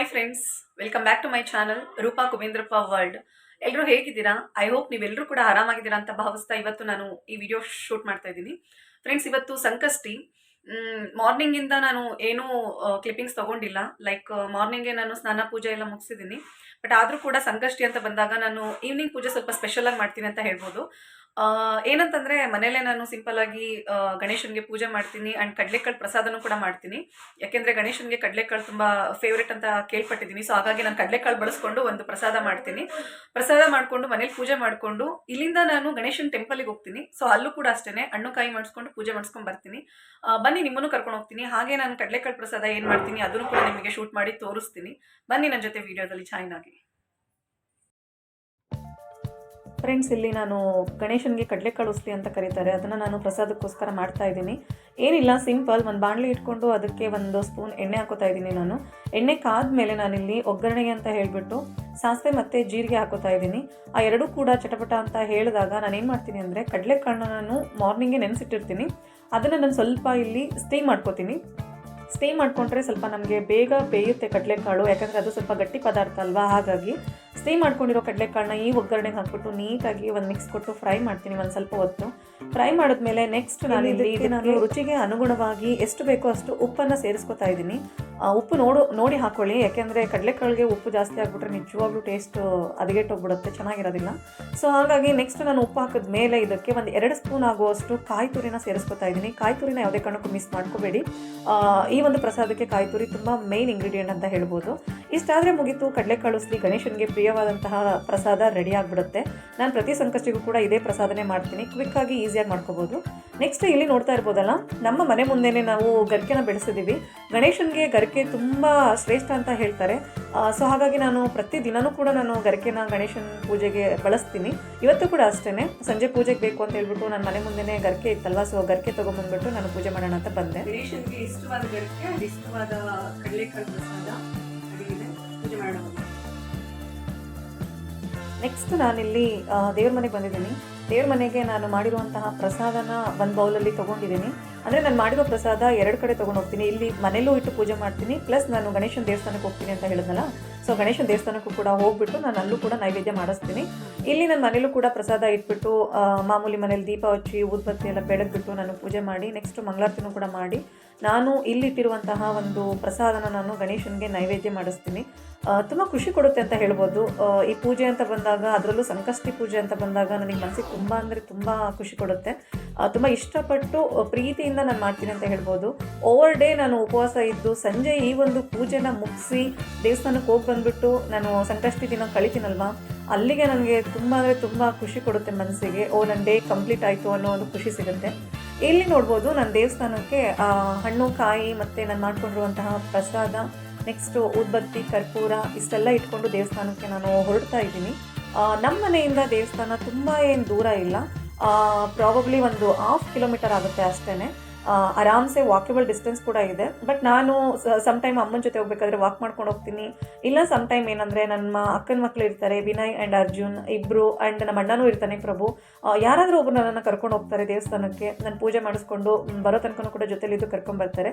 Hi friends welcome back to my channel Roopa Kubendrappa world ಎಲ್ಲರೂ ಹೇಗಿದ್ದೀರಾ? I hope ನೀವೆಲ್ಲರೂ ಕೂಡ ಆರಾಮಾಗಿದ್ದೀರಾ ಅಂತ ಭಾವಿಸ್ತಾ ಇವತ್ತು ನಾನು ಈ ವಿಡಿಯೋ ಶೂಟ್ ಮಾಡ್ತಾ ಇದ್ದೀನಿ. ಫ್ರೆಂಡ್ಸ್ ಇವತ್ತು ಸಂಕಷ್ಟಿ. ಮಾರ್ನಿಂಗಿಂದ ನಾನು ಏನೂ ಕ್ಲಿಪ್ಪಿಂಗ್ಸ್ ತಗೊಂಡಿಲ್ಲ. ಲೈಕ್ ಮಾರ್ನಿಂಗೇ ನಾನು ಸ್ನಾನ, ಪೂಜೆ ಎಲ್ಲ ಮುಗಿಸಿದ್ದೀನಿ. ಬಟ್ ಆದರೂ ಕೂಡ ಸಂಕಷ್ಟಿ ಅಂತ ಬಂದಾಗ ನಾನು ಈವ್ನಿಂಗ್ ಪೂಜೆ ಸ್ವಲ್ಪ ಸ್ಪೆಷಲ್ ಆಗಿ ಮಾಡ್ತೀನಿ ಅಂತ ಹೇಳ್ಬೋದು. ಏನಂತಂದ್ರೆ ಮನೇಲೆ ನಾನು ಸಿಂಪಲ್ ಆಗಿ ಗಣೇಶನ್ಗೆ ಪೂಜೆ ಮಾಡ್ತೀನಿ ಅಂಡ್ ಕಡಲೆಕಾಳು ಪ್ರಸಾದನೂ ಕೂಡ ಮಾಡ್ತೀನಿ. ಯಾಕೆಂದ್ರೆ ಗಣೇಶನ್ಗೆ ಕಡಲೆಕಾಳು ತುಂಬಾ ಫೇವ್ರೇಟ್ ಅಂತ ಕೇಳ್ಪಟ್ಟಿದ್ದೀನಿ. ಸೊ ಹಾಗಾಗಿ ನಾನು ಕಡಲೆಕಾಳು ಬಳಸ್ಕೊಂಡು ಒಂದು ಪ್ರಸಾದ ಮಾಡ್ತೀನಿ. ಪ್ರಸಾದ ಮಾಡ್ಕೊಂಡು ಮನೇಲಿ ಪೂಜೆ ಮಾಡ್ಕೊಂಡು ಇಲ್ಲಿಂದ ನಾನು ಗಣೇಶನ್ ಟೆಂಪಲ್ಗೆ ಹೋಗ್ತೀನಿ. ಸೊ ಅಲ್ಲೂ ಕೂಡ ಅಷ್ಟೇನೆ ಹಣ್ಣು ಕಾಯಿ ಮಾಡಿಸ್ಕೊಂಡು ಪೂಜೆ ಮಾಡಿಸ್ಕೊಂಡು ಬರ್ತೀನಿ. ಬನ್ನಿ ನಿಮ್ಮನ್ನು ಕರ್ಕೊಂಡು ಹೋಗ್ತೀನಿ. ಹಾಗೆ ನಾನು ಕಡಲೆಕಾಳು ಪ್ರಸಾದ ಏನು ಮಾಡ್ತೀನಿ ಅದನ್ನು ಕೂಡ ನಿಮಗೆ ಶೂಟ್ ಮಾಡಿ ತೋರಿಸ್ತೀನಿ. ಬನ್ನಿ ನನ್ನ ಜೊತೆ ವಿಡಿಯೋದಲ್ಲಿ ಜಾಯ್ನ್ ಆಗಿ. ಫ್ರೆಂಡ್ಸ್ ಇಲ್ಲಿ ನಾನು ಗಣೇಶನಿಗೆ ಕಡಲೆಕಾಳು ಉಸ್ಲಿ ಅಂತ ಕರೀತಾರೆ. ಅದನ್ನು ನಾನು ಪ್ರಸಾದಕ್ಕೋಸ್ಕರ ಮಾಡ್ತಾ ಇದ್ದೀನಿ. ಏನಿಲ್ಲ, ಸಿಂಪಲ್. ಒಂದು ಬಾಣಲಿ ಇಟ್ಕೊಂಡು ಅದಕ್ಕೆ ಒಂದು ಸ್ಪೂನ್ ಎಣ್ಣೆ ಹಾಕೋತಾ ಇದ್ದೀನಿ ನಾನು. ಎಣ್ಣೆ ಕಾದ್ಮೇಲೆ ನಾನಿಲ್ಲಿ ಒಗ್ಗರಣೆಗೆ ಅಂತ ಹೇಳಿಬಿಟ್ಟು ಸಾಸಿವೆ ಮತ್ತು ಜೀರಿಗೆ ಹಾಕೋತಾ ಇದ್ದೀನಿ. ಆ ಎರಡೂ ಕೂಡ ಚಟಪಟ ಅಂತ ಹೇಳಿದಾಗ ನಾನು ಏನು ಮಾಡ್ತೀನಿ ಅಂದರೆ ಕಡಲೆಕಾಳನ್ನ ನಾನು ಮಾರ್ನಿಂಗೇ ನೆನೆಸಿಟ್ಟಿರ್ತೀನಿ. ಅದನ್ನು ನಾನು ಸ್ವಲ್ಪ ಇಲ್ಲಿ ಸ್ಟೀಮ್ ಮಾಡ್ಕೋತೀನಿ. ಸ್ಟೀಮ್ ಮಾಡಿಕೊಂಡ್ರೆ ಸ್ವಲ್ಪ ನಮಗೆ ಬೇಗ ಬೇಯುತ್ತೆ ಕಡಲೆಕಾಳು ಯಾಕಂದರೆ ಅದು ಸ್ವಲ್ಪ ಗಟ್ಟಿ ಪದಾರ್ಥ ಅಲ್ವಾ? ಹಾಗಾಗಿ ಸ್ಟೇ ಮಾಡ್ಕೊಂಡಿರೋ ಕಡಲೆಕಾಳನ್ನ ಈ ಒಗ್ಗರಣೆಗೆ ಹಾಕ್ಬಿಟ್ಟು ನೀಟಾಗಿ ಒಂದು ಮಿಕ್ಸ್ ಕೊಟ್ಟು ಫ್ರೈ ಮಾಡ್ತೀನಿ ಒಂದು ಸ್ವಲ್ಪ ಹೊತ್ತು. ಫ್ರೈ ಮಾಡಿದ್ಮೇಲೆ ನೆಕ್ಸ್ಟ್ ನಾನು ಇಲ್ಲಿ ನಾನು ರುಚಿಗೆ ಅನುಗುಣವಾಗಿ ಎಷ್ಟು ಬೇಕೋ ಅಷ್ಟು ಉಪ್ಪನ್ನು ಸೇರಿಸ್ಕೊತಾ ಇದ್ದೀನಿ. ಉಪ್ಪು ನೋಡು, ನೋಡಿ ಹಾಕೊಳ್ಳಿ. ಯಾಕೆಂದರೆ ಕಡಲೆಕಾಳಿಗೆ ಉಪ್ಪು ಜಾಸ್ತಿ ಆಗಿಬಿಟ್ರೆ ನಿಜವಾಗ್ಲೂ ಟೇಸ್ಟ್ ಹೋಗ್ಬಿಡುತ್ತೆ ಚೆನ್ನಾಗಿರೋದಿಲ್ಲ. ಸೊ ಹಾಗಾಗಿ ನೆಕ್ಸ್ಟ್ ನಾನು ಉಪ್ಪು ಹಾಕಿದ ಮೇಲೆ ಇದಕ್ಕೆ ಒಂದು ಎರಡು ಸ್ಪೂನ್ ಆಗುವಷ್ಟು ಕಾಯಿ ತುರಿನ ಸೇರಿಸ್ಕೊತಾ ಇದ್ದೀನಿ. ಕಾಯಿ ತುರಿನ ಯಾವುದೇ ಕಾರಣಕ್ಕೂ ಮಿಸ್ ಮಾಡ್ಕೋಬೇಡಿ. ಈ ಒಂದು ಪ್ರಸಾದಕ್ಕೆ ಕಾಯಿ ತುರಿ ತುಂಬ ಮೇನ್ ಇಂಗ್ರೀಡಿಯೆಂಟ್ ಅಂತ ಹೇಳ್ಬೋದು. ಇಷ್ಟಾದರೆ ಮುಗೀತು. ಕಡಲೆಕಾಳು ಸ್ಲಿ ಗಣೇಶನಿಗೆ ಪ್ರಿಯವಾದಂತಹ ಪ್ರಸಾದ ರೆಡಿ ಆಗಿಬಿಡುತ್ತೆ. ನಾನು ಪ್ರತಿ ಸಂಕಷ್ಟಿಗೂ ಕೂಡ ಇದೇ ಪ್ರಸಾದನೇ ಮಾಡ್ತೀನಿ. ಕ್ವಿಕ್ಕಾಗಿ ಈಸಿಯಾಗಿ ಮಾಡ್ಕೋಬೋದು. ನೆಕ್ಸ್ಟ್ ಇಲ್ಲಿ ನೋಡ್ತಾ ಇರ್ಬೋದಲ್ಲ ನಮ್ಮ ಮನೆ ಮುಂದೆನೇ ನಾವು ಗರಿಕೆನ ಬೆಳೆಸಿದ್ದೀವಿ ಗಣೇಶನಿಗೆ ಗರಿಕೆ ತುಂಬ ಶ್ರೇಷ್ಠ ಅಂತ ಹೇಳ್ತಾರೆ. ಸೊ ಹಾಗಾಗಿ ನಾನು ಪ್ರತಿ ದಿನನೂ ಕೂಡ ನಾನು ಗರಿಕೆನ ಗಣೇಶನ ಪೂಜೆಗೆ ಬಳಸ್ತೀನಿ. ಇವತ್ತು ಕೂಡ ಅಷ್ಟೇ ಸಂಜೆ ಪೂಜೆಗೆ ಬೇಕು ಅಂತ ಹೇಳ್ಬಿಟ್ಟು ನನ್ನ ಮನೆ ಮುಂದೆನೇ ಗರಿಕೆ ಇತ್ತಲ್ವಾ? ಸೊ ಗರಿಕೆ ತಗೊಂಬಂದ್ಬಿಟ್ಟು ನಾನು ಪೂಜೆ ಮಾಡೋಣ ಅಂತ ಬಂದೆ. ಗಣೇಶನಿಗೆ ಇಷ್ಟವಾದ ಗರಿಕೆ ಇಷ್ಟವಾದ ಪ್ರಸಾದ ಪೂಜೆ ಮಾಡೋಣ. ನೆಕ್ಸ್ಟ್ ನಾನಿಲ್ಲಿ ದೇವ್ರ ಮನೆಗೆ ಬಂದಿದ್ದೀನಿ. ದೇವ್ರ ಮನೆಗೆ ನಾನು ಮಾಡಿರುವಂತಹ ಪ್ರಸಾದನ ಒಂದು ಬೌಲಲ್ಲಿ ತಗೊಂಡಿದ್ದೀನಿ. ಅಂದರೆ ನಾನು ಮಾಡಿರೋ ಪ್ರಸಾದ ಎರಡು ಕಡೆ ತೊಗೊಂಡು ಹೋಗ್ತೀನಿ. ಇಲ್ಲಿ ಮನೆಯಲ್ಲೂ ಇಟ್ಟು ಪೂಜೆ ಮಾಡ್ತೀನಿ. ಪ್ಲಸ್ ನಾನು ಗಣೇಶನ ದೇವಸ್ಥಾನಕ್ಕೆ ಹೋಗ್ತೀನಿ ಅಂತ ಹೇಳಿದ್ನಲ್ಲ ಸೊ ಗಣೇಶನ ದೇವಸ್ಥಾನಕ್ಕೂ ಕೂಡ ಹೋಗ್ಬಿಟ್ಟು ನಾನು ಅಲ್ಲೂ ಕೂಡ ನೈವೇದ್ಯ ಮಾಡಿಸ್ತೀನಿ. ಇಲ್ಲಿ ನನ್ನ ಮನೇಲೂ ಕೂಡ ಪ್ರಸಾದ ಇಟ್ಬಿಟ್ಟು ಮಾಮೂಲಿ ಮನೇಲಿ ದೀಪ ಹಚ್ಚಿ ಊದ್ಬತ್ತಿ ಎಲ್ಲ ಬೆಳಗ್ಬಿಟ್ಟು ನಾನು ಪೂಜೆ ಮಾಡಿ ನೆಕ್ಸ್ಟ್ ಮಂಗಳಾರತಿನೂ ಕೂಡ ಮಾಡಿ. ನಾನು ಇಲ್ಲಿಟ್ಟಿರುವಂತಹ ಒಂದು ಪ್ರಸಾದನ ನಾನು ಗಣೇಶನಿಗೆ ನೈವೇದ್ಯ ಮಾಡಿಸ್ತೀನಿ. ತುಂಬ ಖುಷಿ ಕೊಡುತ್ತೆ ಅಂತ ಹೇಳ್ಬೋದು. ಈ ಪೂಜೆ ಅಂತ ಬಂದಾಗ, ಅದರಲ್ಲೂ ಸಂಕಷ್ಟಿ ಪೂಜೆ ಅಂತ ಬಂದಾಗ ನನಗೆ ಮನಸ್ಸಿಗೆ ತುಂಬ ಅಂದರೆ ತುಂಬ ಖುಷಿ ಕೊಡುತ್ತೆ. ತುಂಬ ಇಷ್ಟಪಟ್ಟು ಪ್ರೀತಿಯಿಂದ ನಾನು ಮಾಡ್ತೀನಿ ಅಂತ ಹೇಳ್ಬೋದು. ಓವರ್ ಡೇ ನಾನು ಉಪವಾಸ ಇದ್ದು, ಸಂಜೆ ಈ ಒಂದು ಪೂಜೆನ ಮುಗಿಸಿ ದೇವಸ್ಥಾನಕ್ಕೆ ಹೋಗಿ ಬಂದುಬಿಟ್ಟು ನಾನು ಸಂಕಷ್ಟಿ ದಿನ ಕಳಿತೀನಲ್ವಾ? ಅಲ್ಲಿಗೆ ನನಗೆ ತುಂಬ ಅಂದರೆ ತುಂಬ ಖುಷಿ ಕೊಡುತ್ತೆ ಮನಸ್ಸಿಗೆ. ಓ ನನ್ನ ಡೇ ಕಂಪ್ಲೀಟ್ ಆಯಿತು ಅನ್ನೋ ಒಂದು ಖುಷಿ ಸಿಗುತ್ತೆ. ಇಲ್ಲಿ ನೋಡ್ಬೋದು ನನ್ನ ದೇವಸ್ಥಾನಕ್ಕೆ ಹಣ್ಣು, ಕಾಯಿ ಮತ್ತು ನಾನು ಮಾಡಿಕೊಂಡಿರುವಂತಹ ಪ್ರಸಾದ ನೆಕ್ಸ್ಟು ಉದ್ಬತ್ತಿ ಕರ್ಪೂರ ಇಷ್ಟೆಲ್ಲ ಇಟ್ಕೊಂಡು ದೇವಸ್ಥಾನಕ್ಕೆ ನಾನು ಹೊರಡ್ತಾ ಇದ್ದೀನಿ. ನಮ್ಮ ಮನೆಯಿಂದ ದೇವಸ್ಥಾನ ತುಂಬ ಏನು ದೂರ ಇಲ್ಲ. ಪ್ರಾಬಬ್ಲಿ ಒಂದು ಹಾಫ್ ಕಿಲೋಮೀಟರ್ ಆಗುತ್ತೆ ಅಷ್ಟೇ ಆರಾಮ್ಸೆ ವಾಕೇಬಲ್ ಡಿಸ್ಟೆನ್ಸ್ ಕೂಡ ಇದೆ. ಬಟ್ ನಾನು ಸಮ್ ಟೈಮ್ ಅಮ್ಮನ ಜೊತೆ ಹೋಗ್ಬೇಕಾದ್ರೆ ವಾಕ್ ಮಾಡ್ಕೊಂಡು ಹೋಗ್ತೀನಿ. ಇಲ್ಲ ಸಮ್ ಟೈಮ್ ಏನಂದರೆ ನನ್ನ ಅಕ್ಕನ ಮಕ್ಕಳು ಇರ್ತಾರೆ, ವಿನಯ್ ಆ್ಯಂಡ್ ಅರ್ಜುನ್ ಇಬ್ಬರು ಆ್ಯಂಡ್ ನಮ್ಮ ಅಣ್ಣನೂ ಇರ್ತಾನೆ ಪ್ರಭು. ಯಾರಾದರೂ ಒಬ್ಬರು ನನ್ನನ್ನು ಕರ್ಕೊಂಡು ಹೋಗ್ತಾರೆ ದೇವಸ್ಥಾನಕ್ಕೆ. ನಾನು ಪೂಜೆ ಮಾಡಿಸ್ಕೊಂಡು ಬರೋ ತನಕನೂ ಕೂಡ ಜೊತೆಲಿದ್ದು ಕರ್ಕೊಂಡು ಬರ್ತಾರೆ.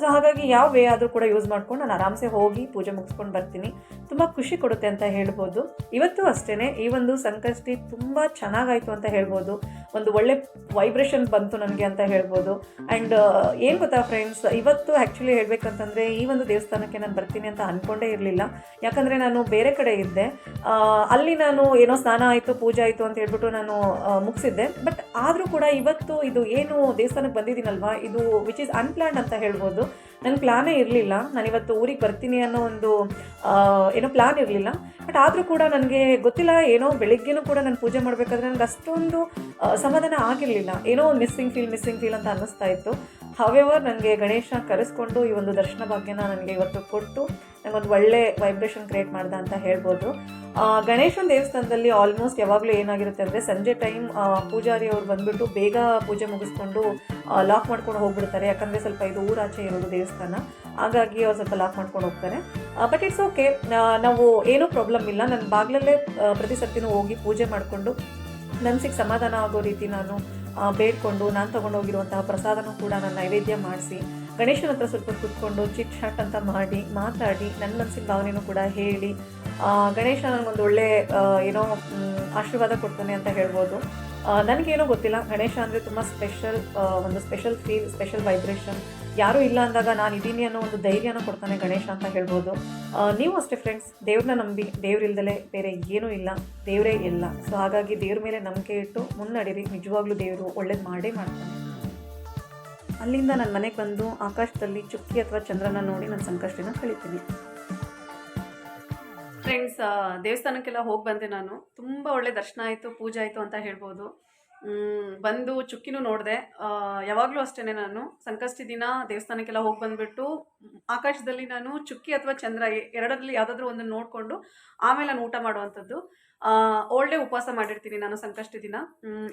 ಸೊ ಹಾಗಾಗಿ ಯಾವ ವೇ ಆದರೂ ಕೂಡ ಯೂಸ್ ಮಾಡ್ಕೊಂಡು ನಾನು ಆರಾಮ್ಸೆ ಹೋಗಿ ಪೂಜೆ ಮುಗಿಸ್ಕೊಂಡು ಬರ್ತೀನಿ. ತುಂಬ ಖುಷಿ ಕೊಡುತ್ತೆ ಅಂತ ಹೇಳ್ಬೋದು. ಇವತ್ತು ಅಷ್ಟೇ ಈ ಒಂದು ಸಂಕಷ್ಟಿ ತುಂಬ ಚೆನ್ನಾಗಾಯಿತು ಅಂತ ಹೇಳ್ಬೋದು. ಒಂದು ಒಳ್ಳೆ ವೈಬ್ರೇಷನ್ ಬಂತು ನನಗೆ ಅಂತ ಹೇಳ್ಬೋದು. ಆ್ಯಂಡ್ ಏನು ಗೊತ್ತಾ ಫ್ರೆಂಡ್ಸ್ ಇವತ್ತು ಆ್ಯಕ್ಚುಲಿ ಹೇಳಬೇಕಂತಂದರೆ ಈ ಒಂದು ದೇವಸ್ಥಾನಕ್ಕೆ ನಾನು ಬರ್ತೀನಿ ಅಂತ ಅಂದ್ಕೊಂಡೇ ಇರಲಿಲ್ಲ. ಯಾಕಂದರೆ ನಾನು ಬೇರೆ ಕಡೆ ಇದ್ದೆ. ಅಲ್ಲಿ ನಾನು ಏನೋ ಸ್ನಾನ ಆಯಿತು, ಪೂಜೆ ಆಯಿತು ಅಂತ ಹೇಳ್ಬಿಟ್ಟು ನಾನು ಮುಗಿಸಿದ್ದೆ. ಬಟ್ ಆದರೂ ಕೂಡ ಇವತ್ತು ಇದು ಏನು ದೇವಸ್ಥಾನಕ್ಕೆ ಬಂದಿದ್ದೀನಲ್ವಾ? ಇದು ವಿಚ್ ಈಸ್ ಅನ್ಪ್ಲಾನ್ಡ್ ಅಂತ ಹೇಳ್ಬೋದು. ನನ್ನ ಪ್ಲಾನೇ ಇರಲಿಲ್ಲ. ನಾನು ಇವತ್ತು ಊರಿಗೆ ಬರ್ತೀನಿ ಅನ್ನೋ ಒಂದು ಏನೋ ಪ್ಲಾನ್ ಇರಲಿಲ್ಲ. ಬಟ್ ಆದರೂ ಕೂಡ ನನಗೆ ಗೊತ್ತಿಲ್ಲ, ಏನೋ ಬೆಳಿಗ್ಗೆನೂ ಕೂಡ ನಾನು ಪೂಜೆ ಮಾಡಬೇಕಾದ್ರೆ ನನಗೆ ಅಷ್ಟೊಂದು ಸಮಾಧಾನ ಆಗಿರಲಿಲ್ಲ. ಏನೋ ಮಿಸ್ಸಿಂಗ್ ಫೀಲ್ ಮಿಸ್ಸಿಂಗ್ ಫೀಲ್ ಅಂತ ಅನ್ನಿಸ್ತಾ ಇತ್ತು. ಹವೆವರ್ ನನಗೆ ಗಣೇಶ ಕರೆಸ್ಕೊಂಡು ಈ ಒಂದು ದರ್ಶನ ಭಾಗ್ಯನ ನನಗೆ ಇವತ್ತು ಕೊಟ್ಟು ನನಗೊಂದು ಒಳ್ಳೆ ವೈಬ್ರೇಷನ್ ಕ್ರಿಯೇಟ್ ಮಾಡ್ದೆ ಅಂತ ಹೇಳ್ಬೋದು. ಗಣೇಶನ ದೇವಸ್ಥಾನದಲ್ಲಿ ಆಲ್ಮೋಸ್ಟ್ ಯಾವಾಗಲೂ ಏನಾಗಿರುತ್ತೆ ಅಂದರೆ ಸಂಜೆ ಟೈಮ್ ಪೂಜಾರಿ ಅವರು ಬಂದುಬಿಟ್ಟು ಬೇಗ ಪೂಜೆ ಮುಗಿಸ್ಕೊಂಡು ಲಾಕ್ ಮಾಡ್ಕೊಂಡು ಹೋಗ್ಬಿಡ್ತಾರೆ. ಯಾಕಂದರೆ ಸ್ವಲ್ಪ ಇದು ಊರಾಚೆ ಇರೋದು ದೇವಸ್ಥಾನ. ಹಾಗಾಗಿ ಅವ್ರು ಸ್ವಲ್ಪ ಲಾಕ್ ಮಾಡ್ಕೊಂಡು ಹೋಗ್ತಾರೆ. ಬಟ್ ಇಟ್ಸ್ ಓಕೆ ನಾವು ಏನೂ ಪ್ರಾಬ್ಲಮ್ ಇಲ್ಲ. ನನ್ನ ಬಾಗಿಲಲ್ಲೇ ಪ್ರತಿ ಸರ್ತಿನೂ ಹೋಗಿ ಪೂಜೆ ಮಾಡಿಕೊಂಡು ಮನಸ್ಸಿಗೆ ಸಮಾಧಾನ ಆಗೋ ರೀತಿ ನಾನು ಬೇಡ್ಕೊಂಡು ನಾನು ತೊಗೊಂಡೋಗಿರುವಂತಹ ಪ್ರಸಾದನೂ ಕೂಡ ನಾನು ನೈವೇದ್ಯ ಮಾಡಿಸಿ, ಗಣೇಶನ ಹತ್ರ ಸ್ವಲ್ಪ ಕುತ್ಕೊಂಡು ಚಿಟ್ ಶಾಟ್ ಅಂತ ಮಾಡಿ, ಮಾತಾಡಿ ನನ್ನ ಮನಸ್ಸಿನ ಭಾವನೆಯೂ ಕೂಡ ಹೇಳಿ ಗಣೇಶ ನನಗೊಂದು ಒಳ್ಳೆ ಏನೋ ಆಶೀರ್ವಾದ ಕೊಡ್ತಾನೆ ಅಂತ ಹೇಳ್ಬೋದು. ನನಗೇನೋ ಗೊತ್ತಿಲ್ಲ. ಗಣೇಶ ಅಂದರೆ ತುಂಬ ಸ್ಪೆಷಲ್ ಒಂದು ಸ್ಪೆಷಲ್ ಫೀಲ್ ಸ್ಪೆಷಲ್ ವೈಬ್ರೇಷನ್ ಯಾರೂ ಇಲ್ಲ ಅಂದಾಗ ನಾನು ಇದ್ದೀನಿ ಅನ್ನೋ ಒಂದು ಧೈರ್ಯನ ಕೊಡ್ತಾನೆ ಗಣೇಶ ಅಂತ ಹೇಳ್ಬೋದು. ನೀವು ಅಷ್ಟೇ ಫ್ರೆಂಡ್ಸ್ ದೇವ್ರನ್ನ ನಂಬಿ ದೇವ್ರಿಲ್ದಲೇ ಬೇರೆ ಏನೂ ಇಲ್ಲ. ದೇವರೇ ಇಲ್ಲ. ಸೊ ಹಾಗಾಗಿ ದೇವ್ರ ಮೇಲೆ ನಂಬಿಕೆ ಇಟ್ಟು ಮುನ್ನಡೀರಿ. ನಿಜವಾಗ್ಲೂ ದೇವರು ಒಳ್ಳೇದು ಮಾಡೇ ಮಾಡ್ತಾನೆ. ಅಲ್ಲಿಂದ ನನ್ನ ಮನೆಗೆ ಬಂದು ಆಕಾಶದಲ್ಲಿ ಚುಕ್ಕಿ ಅಥವಾ ಚಂದ್ರನ ನೋಡಿ ನನ್ನ ಸಂಕಷ್ಟನ ಕಳಿತೀನಿ. ಫ್ರೆಂಡ್ಸ್ ದೇವಸ್ಥಾನಕ್ಕೆಲ್ಲ ಹೋಗಿ ಬಂದೆ ನಾನು. ತುಂಬ ಒಳ್ಳೆ ದರ್ಶನ ಆಯಿತು, ಪೂಜೆ ಆಯಿತು ಅಂತ ಹೇಳ್ಬೋದು. ಬಂದು ಚುಕ್ಕಿನೂ ನೋಡಿದೆ. ಯಾವಾಗಲೂ ಅಷ್ಟೇ ನಾನು. ಸಂಕಷ್ಟಿ ದಿನ ದೇವಸ್ಥಾನಕ್ಕೆಲ್ಲ ಹೋಗಿ ಬಂದುಬಿಟ್ಟು, ಆಕಾಶದಲ್ಲಿ ನಾನು ಚುಕ್ಕಿ ಅಥವಾ ಚಂದ್ರ ಎರಡರಲ್ಲಿ ಯಾವುದಾದ್ರೂ ಒಂದನ್ನು ನೋಡಿಕೊಂಡು ಆಮೇಲೆ ನಾನು ಊಟ ಮಾಡುವಂಥದ್ದು. ಒಳ್ಳೆ ಉಪವಾಸ ಮಾಡಿರ್ತೀನಿ ನಾನು ಸಂಕಷ್ಟಿ ದಿನ.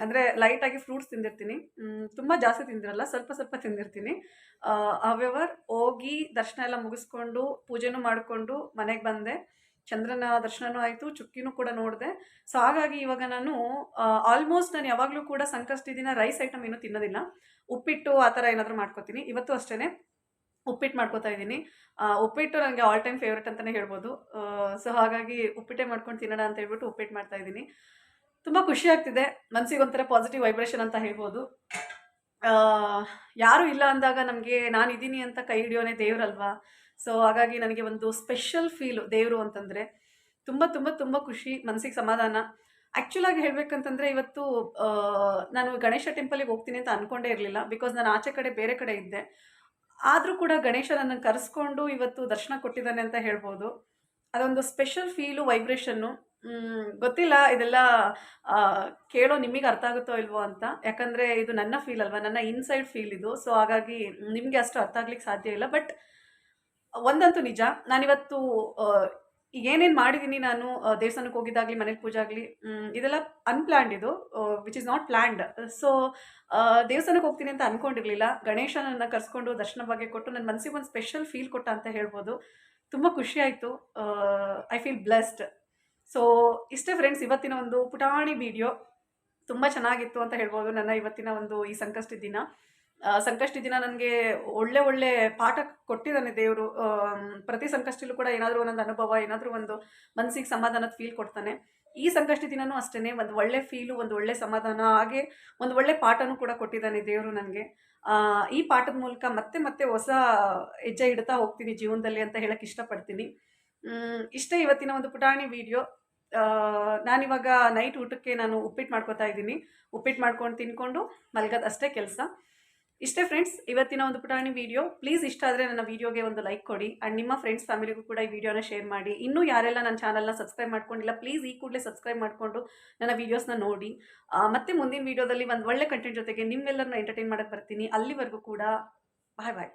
ಅಂದರೆ ಲೈಟಾಗಿ ಫ್ರೂಟ್ಸ್ ತಿಂದಿರ್ತೀನಿ. ತುಂಬ ಜಾಸ್ತಿ ತಿಂದಿರಲ್ಲ, ಸ್ವಲ್ಪ ಸ್ವಲ್ಪ ತಿಂದಿರ್ತೀನಿ. ಅವೆವರ್ ಹೋಗಿ ದರ್ಶನ ಎಲ್ಲ ಮುಗಿಸ್ಕೊಂಡು ಪೂಜೆನೂ ಮಾಡಿಕೊಂಡು ಮನೆಗೆ ಬಂದೆ. ಚಂದ್ರನ ದರ್ಶನನೂ ಆಯಿತು, ಚುಕ್ಕಿನೂ ಕೂಡ ನೋಡಿದೆ. ಸೊ ಹಾಗಾಗಿ ಇವಾಗ ನಾನು ಆಲ್ಮೋಸ್ಟ್ ನಾನು ಯಾವಾಗಲೂ ಕೂಡ ಸಂಕಷ್ಟಿ ದಿನ ರೈಸ್ ಐಟಮ್ ಏನೂ ತಿನ್ನೋದಿಲ್ಲ. ಉಪ್ಪಿಟ್ಟು ಆ ಥರ ಏನಾದರೂ ಮಾಡ್ಕೋತೀನಿ. ಇವತ್ತು ಅಷ್ಟೇ ಉಪ್ಪಿಟ್ಟು ಮಾಡ್ಕೋತಾ ಇದ್ದೀನಿ. ಉಪ್ಪಿಟ್ಟು ನನಗೆ ಆಲ್ ಟೈಮ್ ಫೇವ್ರೆಟ್ ಅಂತಲೇ ಹೇಳ್ಬೋದು. ಸೊ ಹಾಗಾಗಿ ಉಪ್ಪಿಟ್ಟೆ ಮಾಡ್ಕೊಂಡು ತಿನ್ನೋಣ ಅಂತ ಹೇಳ್ಬಿಟ್ಟು ಉಪ್ಪಿಟ್ಟು ಮಾಡ್ತಾ ಇದ್ದೀನಿ. ತುಂಬ ಖುಷಿ ಆಗ್ತಿದೆ. ಮನಸ್ಸಿಗೆ ಒಂಥರ ಪಾಸಿಟಿವ್ ವೈಬ್ರೇಷನ್ ಅಂತ ಹೇಳ್ಬೋದು. ಯಾರು ಇಲ್ಲ ಅಂದಾಗ ನಮಗೆ ನಾನು ಇದ್ದೀನಿ ಅಂತ ಕೈ ಹಿಡಿಯೋನೇ ದೇವ್ರಲ್ವಾ? ಸೊ ಹಾಗಾಗಿ ನನಗೆ ಒಂದು ಸ್ಪೆಷಲ್ ಫೀಲು ದೇವರು ಅಂತಂದರೆ ತುಂಬ ತುಂಬ ತುಂಬ ಖುಷಿ ಮನಸ್ಸಿಗೆ ಸಮಾಧಾನ. ಆ್ಯಕ್ಚುಲಾಗಿ ಹೇಳಬೇಕಂತಂದರೆ ಇವತ್ತು ನಾನು ಗಣೇಶ ಟೆಂಪಲಿಗೆ ಹೋಗ್ತೀನಿ ಅಂತ ಅಂದ್ಕೊಂಡೇ ಇರಲಿಲ್ಲ ಬಿಕಾಸ್ ನಾನು ಆಚೆ ಕಡೆ ಬೇರೆ ಕಡೆ ಇದ್ದೆ. ಆದರೂ ಕೂಡ ಗಣೇಶ ನನ್ನನ್ನು ಕರೆಸ್ಕೊಂಡು ಇವತ್ತು ದರ್ಶನ ಕೊಟ್ಟಿದ್ದಾನೆ ಅಂತ ಹೇಳ್ಬೋದು. ಅದೊಂದು ಸ್ಪೆಷಲ್ ಫೀಲು ವೈಬ್ರೇಷನ್ನು ಗೊತ್ತಿಲ್ಲ ಇದೆಲ್ಲ ಕೇಳೋ ನಿಮಗೆ ಅರ್ಥ ಆಗುತ್ತೋ ಇಲ್ವೋ ಅಂತ. ಯಾಕಂದರೆ ಇದು ನನ್ನ ಫೀಲ್ ಅಲ್ವಾ? ನನ್ನ ಇನ್ಸೈಡ್ ಫೀಲ್ ಇದು. ಸೊ ಹಾಗಾಗಿ ನಿಮಗೆ ಅಷ್ಟು ಅರ್ಥ ಆಗ್ಲಿಕ್ಕೆ ಸಾಧ್ಯ ಇಲ್ಲ. ಬಟ್ ಒಂದಂತೂ ನಿಜ. ನಾನಿವತ್ತು ಏನೇನು ಮಾಡಿದ್ದೀನಿ ನಾನು ದೇವಸ್ಥಾನಕ್ಕೆ ಹೋಗಿದ್ದಾಗಲಿ, ಮನೇಲಿ ಪೂಜೆ ಆಗಲಿ ಇದೆಲ್ಲ ಅನ್ಪ್ಲ್ಯಾಂಡ್ ಇದು which is not planned so ದೇವಸ್ಥಾನಕ್ಕೆ ಹೋಗ್ತೀನಿ ಅಂತ ಅಂದ್ಕೊಂಡಿರಲಿಲ್ಲ ಗಣೇಶನನ್ನು ಕರೆಸ್ಕೊಂಡು ದರ್ಶನ ಬಗ್ಗೆ ಕೊಟ್ಟು ನನ್ನ ಮನಸ್ಸಿಗೆ ಒಂದು ಸ್ಪೆಷಲ್ ಫೀಲ್ ಕೊಟ್ಟ ಅಂತ ಹೇಳ್ಬೋದು. ತುಂಬ ಖುಷಿ ಆಯಿತು. ಐ ಫೀಲ್ ಬ್ಲೆಸ್ಡ್ ಸೊ ಇಷ್ಟೇ ಫ್ರೆಂಡ್ಸ್ ಇವತ್ತಿನ ಒಂದು ಪುಟಾಣಿ ವಿಡಿಯೋ ತುಂಬ ಚೆನ್ನಾಗಿತ್ತು ಅಂತ ಹೇಳ್ಬೋದು ನನ್ನ ಇವತ್ತಿನ ಒಂದು ಈ ಸಂಕಷ್ಟದ ದಿನ. ಸಂಕಷ್ಟಿ ದಿನ ನನಗೆ ಒಳ್ಳೆ ಒಳ್ಳೆ ಪಾಠ ಕೊಟ್ಟಿದ್ದಾನೆ ದೇವರು. ಪ್ರತಿ ಸಂಕಷ್ಟಲ್ಲೂ ಕೂಡ ಏನಾದರೂ ಒಂದೊಂದು ಅನುಭವ, ಏನಾದರೂ ಒಂದು ಮನಸ್ಸಿಗೆ ಸಮಾಧಾನದ ಫೀಲ್ ಕೊಡ್ತಾನೆ. ಈ ಸಂಕಷ್ಟಿ ದಿನನೂ ಅಷ್ಟೇ ಒಂದು ಒಳ್ಳೆ ಫೀಲು ಒಂದು ಒಳ್ಳೆ ಸಮಾಧಾನ, ಹಾಗೆ ಒಂದು ಒಳ್ಳೆ ಪಾಠನೂ ಕೂಡ ಕೊಟ್ಟಿದ್ದಾನೆ ದೇವರು ನನಗೆ. ಈ ಪಾಠದ ಮೂಲಕ ಮತ್ತೆ ಮತ್ತೆ ಹೊಸ ಹೆಜ್ಜೆ ಇಡ್ತಾ ಹೋಗ್ತೀನಿ ಜೀವನದಲ್ಲಿ ಅಂತ ಹೇಳಕ್ಕೆ ಇಷ್ಟಪಡ್ತೀನಿ. ಇಷ್ಟೇ ಇವತ್ತಿನ ಒಂದು ಪುಟಾಣಿ ವಿಡಿಯೋ ನಾನಿವಾಗ ನೈಟ್ ಊಟಕ್ಕೆ ನಾನು ಉಪ್ಪಿಟ್ಟು ಮಾಡ್ಕೊತಾ ಇದ್ದೀನಿ. ಉಪ್ಪಿಟ್ಟು ಮಾಡ್ಕೊಂಡು ತಿನ್ಕೊಂಡು ಮಲ್ಗೋದು ಅಷ್ಟೇ ಕೆಲಸ. ಇಷ್ಟೇ ಫ್ರೆಂಡ್ಸ್ ಇವತ್ತಿನ ಒಂದು ಪುಟಾಣಿ ವಿಡಿಯೋ ಪ್ಲೀಸ್ ಇಷ್ಟ ಆದರೆ ನನ್ನ ವಿಡಿಯೋಗೆ ಒಂದು ಲೈಕ್ ಕೊಡಿ. ಆ್ಯಂಡ್ ನಿಮ್ಮ ಫ್ರೆಂಡ್ಸ್ ಫ್ಯಾಮಿಲಿಗೂ ಕೂಡ ಈ ವಿಡಿಯೋನ ಶೇರ್ ಮಾಡಿ. ಇನ್ನೂ ಯಾರೆಲ್ಲ ನನ್ನ ಚಾನಲ್ನ ಸಬ್ಸ್ಕ್ರೈಬ್ ಮಾಡ್ಕೊಂಡಿಲ್ಲ ಪ್ಲೀಸ್ ಈ ಕೂಡಲೇ ಸಬ್ಸ್ಕ್ರೈಬ್ ಮಾಡಿಕೊಂಡು ನನ್ನ ವೀಡಿಯೋಸ್ನ ನೋಡಿ. ಮತ್ತೆ ಮುಂದಿನ ವೀಡಿಯೋದಲ್ಲಿ ಒಂದು ಒಳ್ಳೆ ಕಂಟೆಂಟ್ ಜೊತೆಗೆ ನಿಮ್ಮೆಲ್ಲರನ್ನ ಎಂಟರ್ಟೈನ್ ಮಾಡೋಕ್ಕೆ ಬರ್ತೀನಿ. ಅಲ್ಲಿವರೆಗೂ ಕೂಡ ಬಾಯ್ ಬಾಯ್